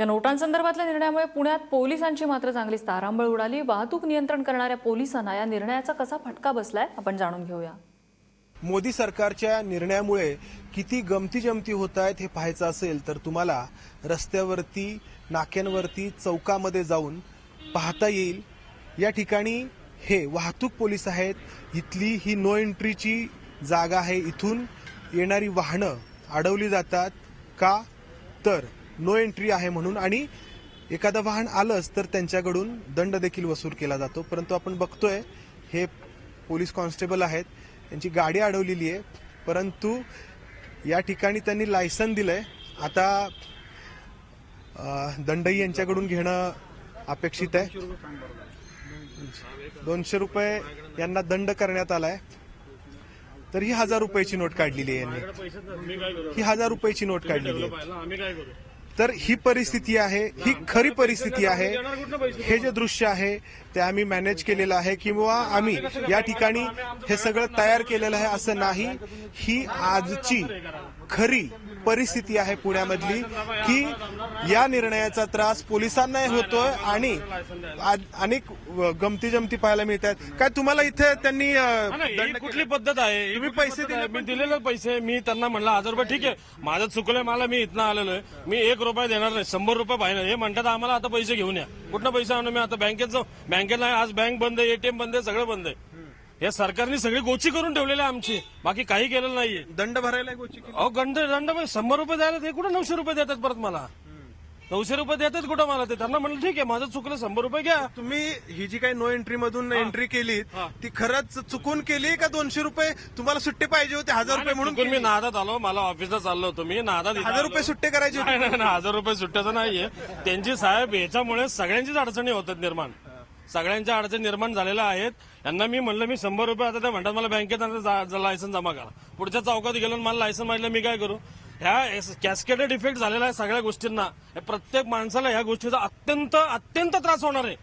या नोटांसंदर्भातल्या निर्णयामुळे पुण्यात पोलिसांची मात्र चांगलीच तारांबळ उडाली. वाहतूक नियंत्रण करणाऱ्या पोलिसांना या निर्णयाचा कसा फटका बसलाय आपण जाणून घेऊया. मोदी सरकारच्या निर्णयामुळे किती गमती जमती होत आहेत हे पाहायचं असेल तर तुम्हाला रस्त्यावरती नाक्यांवरती चौकामध्ये जाऊन पाहता येईल. या ठिकाणी हे वाहतूक पोलीस आहेत. इथली ही नो एंट्रीची जागा आहे. इथून येणारी वाहनं अडवली जातात का? तर नो एंट्री आहे म्हणून आणि एखादं वाहन आलंच तर त्यांच्याकडून दंड देखील वसूल केला जातो. परंतु आपण बघतोय हे पोलीस कॉन्स्टेबल आहेत त्यांची गाडी अडवलेली आहे परंतु या ठिकाणी त्यांनी लायसन दिलंय. आता दंडही यांच्याकडून घेणं अपेक्षित आहे. दोनशे रुपये यांना दंड करण्यात आलाय. तर ही हजार रुपयाची नोट काढलेली आहे यांनी. ही हजार रुपयाची नोट काढलेली आहे. तर ही परिस्थिती आहे ही खरी परिस्थिती आहे. हे जे दृश्य आहे ते आम्ही मॅनेज केलेलं आहे किंवा आम्ही या ठिकाणी हे सगळं तयार केलेलं आहे असं नाही. ही आजची खरी परिस्थिती आहे पुण्यामधली की या निर्णयाचा त्रास पोलिसांनाही होतोय आणि अनेक गमती जमती पाहायला मिळतात. काय तुम्हाला इथे त्यांनी कुठली पद्धत आहे? तुम्ही पैसे दिले? मी दिलेले पैसे मी त्यांना म्हणलं हजार रुपये ठीक आहे माझं चुकलंय मला मी इथनं आलेलो आहे. मी एक रुपये देणार नाही. शंभर रुपये पाहिजे हे म्हणतात आम्हाला आता पैसे घेऊन या. कुठनं पैसे आणू? मी आता बँकेत जाऊ. बँकेत नाही आज बँक बंद आहे एटीएम बंद आहे सगळं बंद आहे. हे सरकारने सगळी गोची करून ठेवलेली आहे आमची. बाकी काही केलेलं नाहीये. दंड भरायला गोची अहो गंड दंड शंभर रुपये द्यायला ते कुठं नऊशे रुपये देतात परत मला? नऊशे रुपये देतात कुठं मला ते? त्यांना म्हणलं ठीक आहे माझं चुकलं शंभर रुपये घ्या. तुम्ही ही जी काही नो एंट्री मधून एंट्री केली ती खरंच चुकून केली का दोनशे रुपये? तुम्हाला सुट्टे पाहिजे होते हजार रुपये म्हणून चुकून मी नादात आलो मला ऑफिसला चाललो होतो मी नादात इथं हजार आलो. रुपये सुट्टे करायचे होते. नाही नाही नाही, हजार रुपये सुट्ट्याचं नाहीये. त्यांची साहेब याच्यामुळे सगळ्यांचीच अडचणी होतात निर्माण. सगळ्यांच्या अडचणी निर्माण झालेल्या आहेत. यांना मी म्हणलं मी शंभर रुपये आता ते म्हणतात मला बँकेत लायसन जमा करा. पुढच्या चौकात गेलो आणि मला लायसन मागितलं मी काय करू? ह्या कॅस्केटेड इफेक्ट झालेला आहे सगळ्या गोष्टींना. हे प्रत्येक माणसाला ह्या गोष्टीचा अत्यंत अत्यंत त्रास होणार आहे.